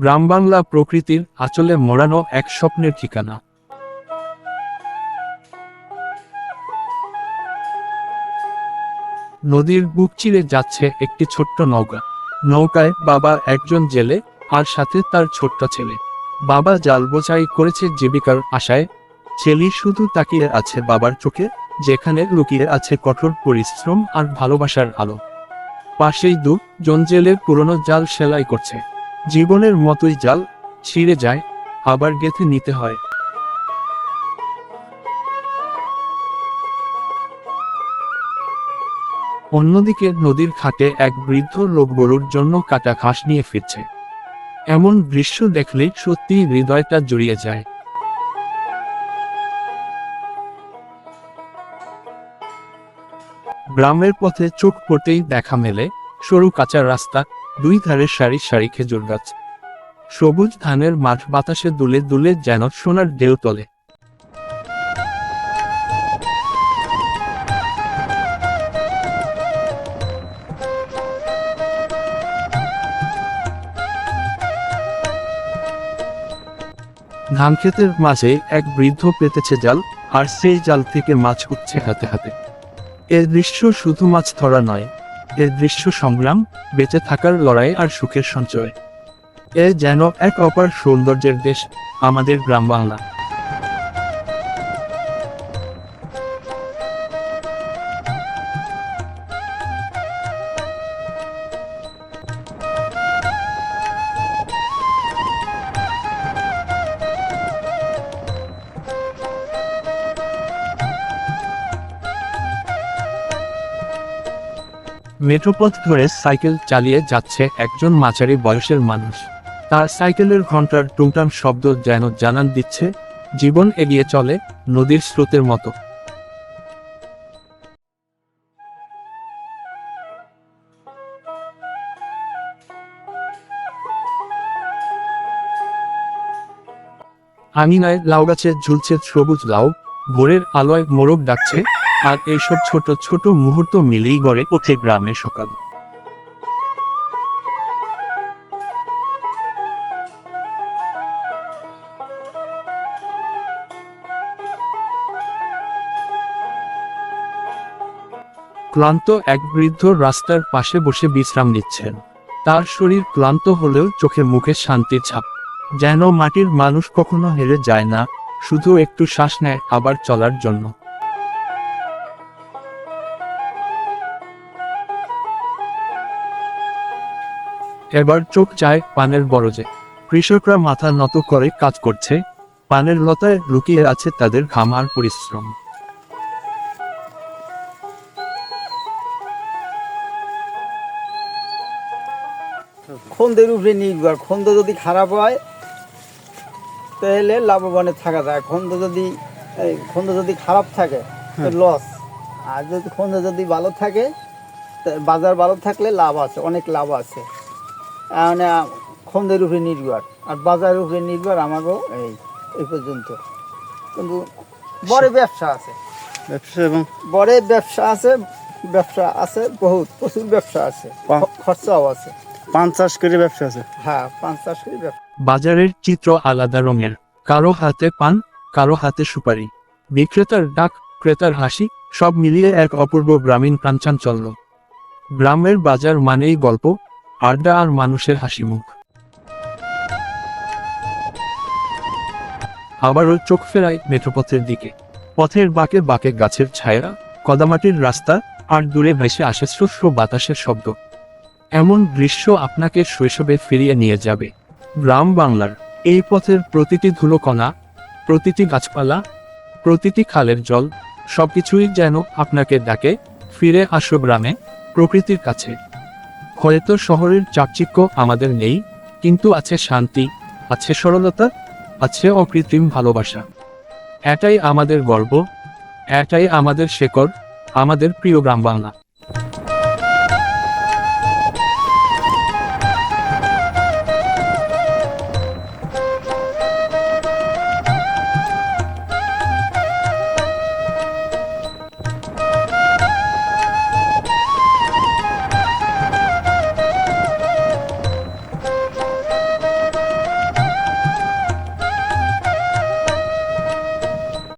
গ্রাম বাংলা প্রকৃতির আচলে মোড়ানো এক স্বপ্নের ঠিকানা। নদীর বুক চিরে যাচ্ছে একটি ছোট্ট নৌকা। নৌকায় বাবা একজন জেলে, আর সাথে তার ছোট্ট ছেলে। বাবা জাল বোঝাই করেছে জীবিকার আশায়। ছেলে শুধু তাকিয়ে আছে বাবার চোখে, যেখানে লুকিয়ে আছে কঠোর পরিশ্রম আর ভালোবাসার আলো। পাশেই দু জন জেলে পুরনো জাল সেলাই করছে। জীবনের মতোই জাল ছিঁড়ে যায়, আবার গেঁথে নিতে হয়। অন্যদিকে নদীর ঘাটে এক বৃদ্ধ লোক গরুর জন্য কাটা ঘাস নিয়ে ফিরছে। এমন দৃশ্য দেখলে সত্যিই হৃদয়টা জড়িয়ে যায়। গ্রামের পথে চোখ পড়তেই দেখা মেলে সরু কাঁচা রাস্তা দুই ধারে সারি সারি খেজুর গাছ। সবুজ ধানের মাঠ বাতাসে দুলে দুলে যেন সোনার ঢেউ তলে। ধান ক্ষেতের মাঝে এক বৃদ্ধ পেতেছে জাল, আর সেই জাল থেকে মাছ উঠছে হাতে হাতে। এর দৃশ্য শুধু মাছ ধরা নয় এর দৃশ্য সংগ্রাম, বেঁচে থাকার লড়াই আর সুখের সঞ্চয়। এ যেন এক অপার সৌন্দর্যের দেশ, আমাদের গ্রাম বাংলা। মেট্রোপথ ধরে সাইকেল চালিয়ে যাচ্ছে একজন মাঝারি বয়সের মানুষ। তার সাইকেলের ঘণ্টার টুংটাম শব্দ যেন জানান দিচ্ছে, জীবন এগিয়ে চলে নদীর স্রোতের মতো। আঙিনায় লাউ গাছে ঝুলছে সবুজ লাউ। ভোরের আলোয় মোরগ ডাকছে, আর এইসব ছোট ছোট মুহূর্ত মিলেই গড়ে ওঠে গ্রামের সকাল। ক্লান্ত এক বৃদ্ধ রাস্তার পাশে বসে বিশ্রাম নিচ্ছেন। তার শরীর ক্লান্ত হলেও চোখে মুখে শান্তির ছাপ। যেন মাটির মানুষ কখনো হেরে যায় না। শুধু একটু শ্বাস নেয় আবার চলার জন্য। এবার চোখ যায় পানের বরজে। কৃষকরা মাথা নত করে কাজ করছে। পানের লতায় লুকিয়ে আছে তাদের ঘাম আর পরিশ্রম। খন্দের উপরে নির্ভর। খন্দ যদি খারাপ হয় তাহলে লাভবানে থাকা যায়। খন্দ যদি এই খন্দ যদি খারাপ থাকে লস আর যদি খন্দ যদি ভালো থাকে বাজার ভালো থাকলে লাভ আছে অনেক লাভ আছে। মানে খন্দের উপরে নির্ভর। আর বাজারের উপরে নির্ভর আমারও এই এই পর্যন্ত। কিন্তু বড় ব্যবসা আছে। ব্যবসা এবং বড় ব্যবসা আছে ব্যবসা আছে বহুত প্রচুর ব্যবসা আছে খরচাও আছে। পান চাষ করে ব্যবসা আছে। হ্যাঁ পাঁচ চাষ করে ব্যবসা। বাজারের চিত্র আলাদা রঙের। কারও হাতে পান, কারও হাতে সুপারি। বিক্রেতার ডাক, ক্রেতার হাসি, সব মিলিয়ে এক অপূর্ব গ্রামীণ প্রাঞ্চাঞ্চল্য। গ্রামের বাজার মানেই গল্প, আড্ডা আর মানুষের হাসি মুখ। আবারও চোখ ফেরায় মেঠোপথের দিকে। পথের বাঁকে বাঁকে গাছের ছায়া, কদামাটির রাস্তা, আর দূরে ভেসে আসে শস্য বাতাসের শব্দ। এমন দৃশ্য আপনাকে শৈশবে ফিরিয়ে নিয়ে যাবে। গ্রাম বাংলার এই পথের প্রতিটি ধুলোকণা, প্রতিটি গাছপালা, প্রতিটি খালের জল, সবকিছুই যেন আপনাকে ডাকে ফিরে আসো গ্রামে, প্রকৃতির কাছে। হয়তো শহরের চাকচিক্য আমাদের নেই, কিন্তু আছে শান্তি, আছে সরলতা, আছে অকৃত্রিম ভালোবাসা। এটাই আমাদের গর্ব, এটাই আমাদের শেকড়, আমাদের প্রিয় গ্রাম বাংলা।